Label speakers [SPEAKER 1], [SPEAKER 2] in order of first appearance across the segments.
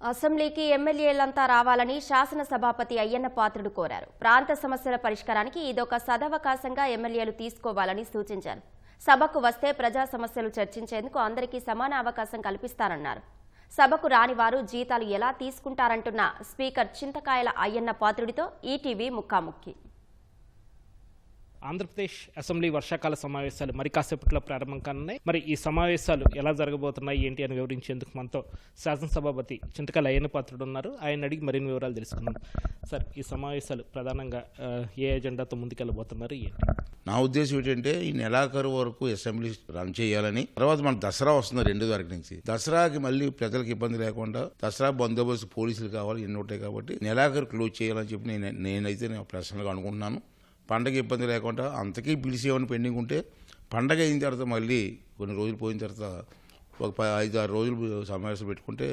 [SPEAKER 1] అసెంబ్లీకి ఎమ్మెల్యేలంతా రావాలని శాసనసభాపతి అయ్యన్న పాత్రుడు కోరారు. ప్రాంత సమస్యల పరిష్కారానికి ఇదొక సదవకాశంగా ఎమ్మెల్యేలు తీసుకోవాలని సూచించారు. సభకు వస్తే ప్రజా సమస్యలు చర్చించేందుకు అందరికీ సమాన అవకాశం కల్పిస్తారన్నారు సభకు రాని వారు జీతాలు ఎలా తీసుకుంటారంటున్న స్పీకర్ చింతకాయల అయ్యన్న పాత్రుడితో ఈటీవీ ముక్కాముక్కి
[SPEAKER 2] ఆంధ్రప్రదేశ్ అసెంబ్లీ వర్షాకాల సమావేశాలు మరి కాసేపట్లో ప్రారంభం కానున్నాయి. మరి ఈ సమావేశాలు ఎలా జరగబోతున్నాయి ఏంటి అని వివరించేందుకు మనతో శాసనసభాపతి చింతకాల అయ్యన పాత్రుడు ఉన్నారు ఆయన అడిగి మరిన్ని వివరాలు తెలుసుకున్నాం సార్ ఈ సమావేశాలు ప్రధానంగా ఏ ఎజెండాతో ముందుకెళ్ళబోతున్నారు ఏంటి?
[SPEAKER 3] నా ఉద్దేశం ఏంటంటే ఈ నెలాఖరు వరకు అసెంబ్లీ రన్ చేయాలని. తర్వాత మన దసరా వస్తుంది రెండు తారీఖు నుంచి. దసరాకి మళ్ళీ ప్రజలకు ఇబ్బంది లేకుండా దసరా బందోబస్తు పోలీసులు కావాలి ఎన్ని ఉంటాయి కాబట్టి నెలాఖరు క్లోజ్ చేయాలని చెప్పి నేను నేనైతే నేను ప్రశ్నలుగా అనుకుంటున్నాను పండగ ఇబ్బంది లేకుండా అంతకీ పిలిచేవని పెండింగ్ ఉంటే పండగ అయిన తర్వాత మళ్ళీ కొన్ని రోజులు పోయిన తర్వాత ఒక ప- ఐదు ఆరు రోజులు సమావేశం పెట్టుకుంటే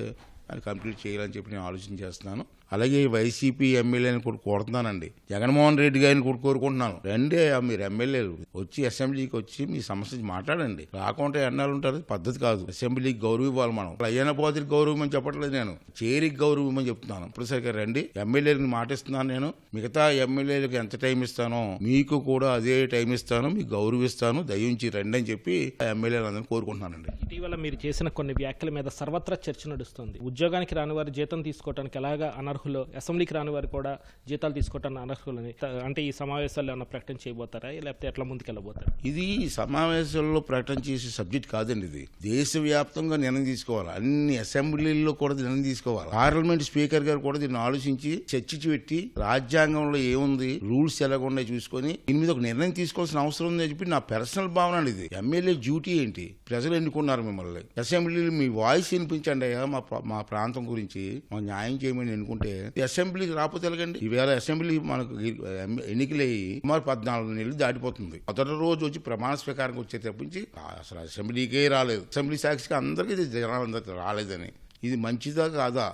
[SPEAKER 3] అది కంప్లీట్ చేయాలని చెప్పి నేను ఆలోచన చేస్తున్నాను. అలాగే వైసీపీ ఎమ్మెల్యేని కూడా కోరుతున్నానండి. జగన్మోహన్ రెడ్డి గారిని కూడా కోరుకుంటున్నాను. రండి మీరు ఎమ్మెల్యేలు. వచ్చి అసెంబ్లీకి వచ్చి మీ సమస్య మాట్లాడండి. రాకుండా ఎన్నాళ్ళు ఉంటారు? పద్ధతి కాదు. అసెంబ్లీకి గౌరవం ఇవ్వాలి మనం. అయ్యన పోతికి గౌరవం అని చెప్పట్లేదు నేను. చేరికి గౌరవం అని చెప్తున్నాను. ఇప్పుడు సరిగ్గా రండి. ఎమ్మెల్యేలకు మాటిస్తున్నాను నేను. మిగతా ఎమ్మెల్యేలకు ఎంత టైం ఇస్తానో మీకు కూడా అదే టైం ఇస్తాను. మీకు గౌరవిస్తాను. దయించి రండి అని చెప్పి ఎమ్మెల్యేలందరినీ కోరుకుంటున్నానండి.
[SPEAKER 2] ఇటీవల మీరు చేసిన కొన్ని వ్యాఖ్యల మీద సర్వత్రా చర్చ నడుస్తుంది. ఉద్యోగానికి రాని వారు జీతం తీసుకోవడానికి ఎలాగా అనర్హులు అసెంబ్లీకి రాని వారు కూడా జీతాలు తీసుకోవటానికి అనర్హులని అంటే ఈ సమావేశాలు ఏమైనా ప్రకటన చేయబోతారా? లేకపోతే ఎట్లా ముందుకెళ్ళబోతారు?
[SPEAKER 3] ఇది సమావేశాల్లో ప్రకటన చేసే సబ్జెక్ట్ కాదండి ఇది. దేశవ్యాప్తంగా నిర్ణయం తీసుకోవాలి. అన్ని అసెంబ్లీల్లో కూడా నిర్ణయం తీసుకోవాలి. పార్లమెంట్ స్పీకర్ గారు కూడా దీన్ని ఆలోచించి చర్చించి పెట్టి రాజ్యాంగంలో ఏముంది రూల్స్ ఎలాగున్నాయి చూసుకొని దీని మీద ఒక నిర్ణయం తీసుకోవాల్సిన అవసరం ఉందని చెప్పి నా పర్సనల్ భావన అండి ఇది. ఎమ్మెల్యే డ్యూటీ ఏంటి? ప్రజలు ఎన్నుకున్నారు మిమ్మల్ని. అసెంబ్లీలో మీ వాయిస్ వినిపించండి అయ్యా మా మా ప్రాంతం గురించి మా న్యాయం చేయమని ఎన్నుకుంటే అసెంబ్లీకి రాకపోతే ఎలాగండి? ఈవేళ అసెంబ్లీ మనకు ఎన్నికలయ్యి సుమారు పద్నాలుగు నెలలు దాటిపోతుంది. మొదటి రోజు వచ్చి ప్రమాణ స్వీకారం వచ్చే తప్పించి అసలు అసెంబ్లీకే రాలేదు. అసెంబ్లీ సాక్షిగా అందరికీ ఇది జనాలందరికీ రాలేదని. ఇది మంచిదా కాదా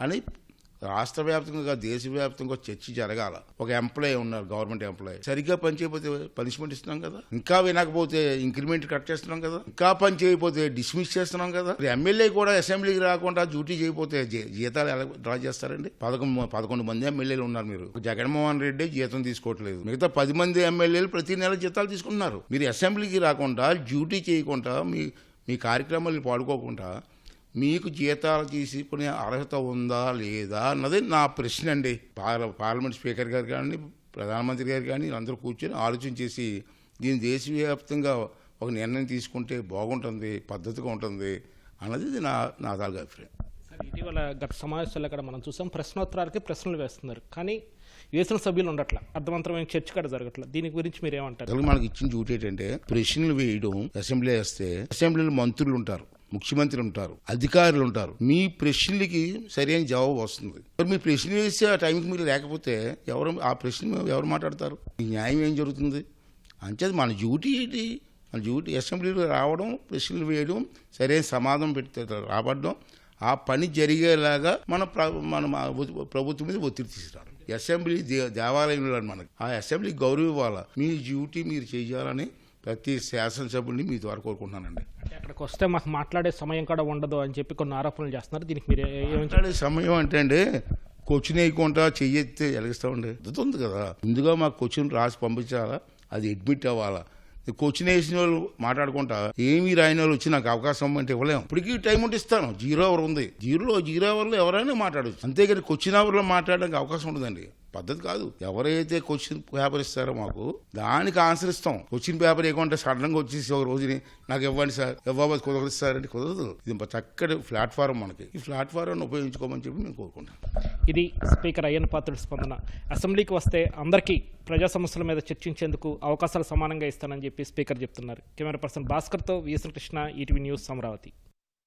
[SPEAKER 3] అని రాష్ట్ర వ్యాప్తంగా దేశవ్యాప్తంగా చర్చ జరగాల. ఒక ఎంప్లాయీ ఉన్నారు గవర్నమెంట్ ఎంప్లాయీ. సరిగ్గా పని చేయకపోతే పనిష్మెంట్ ఇస్తున్నాం కదా? ఇంకా వినకపోతే ఇంక్రిమెంట్ కట్ చేస్తున్నాం కదా? ఇంకా పని చేయకపోతే డిస్మిస్ చేస్తున్నాం కదా? ఎమ్మెల్యే కూడా అసెంబ్లీకి రాకుండా డ్యూటీ చేయకపోతే జీతాలు ఎలా డ్రా చేస్తారండి? పదకొండు పదకొండు మంది ఎమ్మెల్యేలు ఉన్నారు మీరు. జగన్మోహన్ రెడ్డి జీతం తీసుకోవట్లేదు. మిగతా పది మంది ఎమ్మెల్యేలు ప్రతి నెల జీతాలు తీసుకుంటున్నారు. మీరు అసెంబ్లీకి రాకుండా డ్యూటీ చేయకుండా మీ మీ కార్యక్రమాలు పాడుకోకుండా మీకు జీతాలు తీసుకునే అర్హత ఉందా లేదా అన్నది నా ప్రశ్న అండి పార్ల- పార్లమెంట్ స్పీకర్ గారు కానీ ప్రధానమంత్రి గారు కానీ అందరూ కూర్చొని ఆలోచన చేసి దీన్ని దేశవ్యాప్తంగా ఒక నిర్ణయం తీసుకుంటే బాగుంటుంది పద్ధతిగా ఉంటుంది అన్నది నా నా తాలూకా అభిప్రాయం.
[SPEAKER 2] ఇటీవల గత సమావేశాల్లో కూడా మనం చూసాం ప్రశ్నోత్తరాలకి ప్రశ్నలు వేస్తున్నారు. కానీ వేసిన సభ్యులు ఉండట్ల అర్థవంతమైన చర్చ కూడా జరగట్ల. దీని గురించి మీరు ఏమంటారు
[SPEAKER 3] మనకి ఇచ్చిన డ్యూటీ ఏంటంటే ప్రశ్నలు వేయడం అసెంబ్లీ వేస్తే అసెంబ్లీలో మంత్రులు ఉంటారు. ముఖ్యమంత్రి ఉంటారు అధికారులు ఉంటారు మీ ప్రశ్నలకి సరైన జవాబు వస్తుంది. మరి మీ ప్రశ్న వేసి ఆ టైంకి మీరు లేకపోతే ఎవరు ఆ ప్రశ్న ఎవరు మాట్లాడతారు? ఈ న్యాయం ఏం జరుగుతుంది? అంచేది మన డ్యూటీ ఏంటి? మన డ్యూటీ అసెంబ్లీలో రావడం ప్రశ్నలు వేయడం సరైన సమాధానం పెడితే రాబడడం ఆ పని జరిగేలాగా మన మన మా ప్రభుత్వం మీద ఒత్తిడి తీసుకురావడం అసెంబ్లీ దే- దేవాలయంలో మనకి. ఆ అసెంబ్లీ గౌరవం ఇవ్వాలా? మీ డ్యూటీ మీరు చేయాలని ప్రతి శాసనసభ్యుని మీ ద్వారా కోరుకుంటున్నానండి.
[SPEAKER 2] అక్కడికి వస్తే మాకు మాట్లాడే సమయం కూడా ఉండదు అని చెప్పి కొన్ని ఆరోపణలు చేస్తున్నారు. దీనికి మీరు
[SPEAKER 3] మాట్లాడే సమయం అంటే అండి క్వశ్చన్ వేయకుండా చెయ్యెత్తే ఎలాగిస్తామండి. ఉంది కదా. ముందుగా మాకు క్వశ్చన్ రాసి పంపించాలా? అది అడ్మిట్ అవ్వాలా? క్వశ్చన్ వేసిన వాళ్ళు మాట్లాడుకుంటా? ఏమీ రాయని వాళ్ళు వచ్చి నాకు అవకాశం అంటే ఇవ్వలేము ఇప్పటికీ టైం ఉంటే ఇస్తాను. జీరో అవర్ ఉంది. జీరోలో జీరో అవర్లో ఎవరైనా మాట్లాడచ్చు. అంతేగాని క్వశ్చన్ అవర్లో మాట్లాడడానికి అవకాశం ఉండదండి. పద్ధతి కాదు. ఎవరైతే క్వశ్చన్ పేపర్ ఇస్తారో మాకు దానికి ఆన్సర్ ఇస్తాం. క్వశ్చన్ పేపర్ ఇవ్వకుంటే సడన్గా వచ్చేసి ఒక రోజుని నాకు ఇవ్వండి సార్ ఇవ్వబోతు కుదరదు సార్ అంటే కుదరదు. ఇది చక్కటి ప్లాట్ఫారం మనకి. ఈ ప్లాట్ఫారం ఉపయోగించుకోమని చెప్పి నేను కోరుకుంటాను
[SPEAKER 2] ఇది స్పీకర్ అయ్యన్ పాత్రుడి స్పందన. అసెంబ్లీకి వస్తే అందరికీ ప్రజా సమస్యల మీద చర్చించేందుకు అవకాశాలు సమానంగా ఇస్తానని చెప్పి స్పీకర్ చెప్తున్నారు. కెమెరా పర్సన్ భాస్కర్తో విఎస్ కృష్ణ ఈటీవీ న్యూస్ అమరావతి.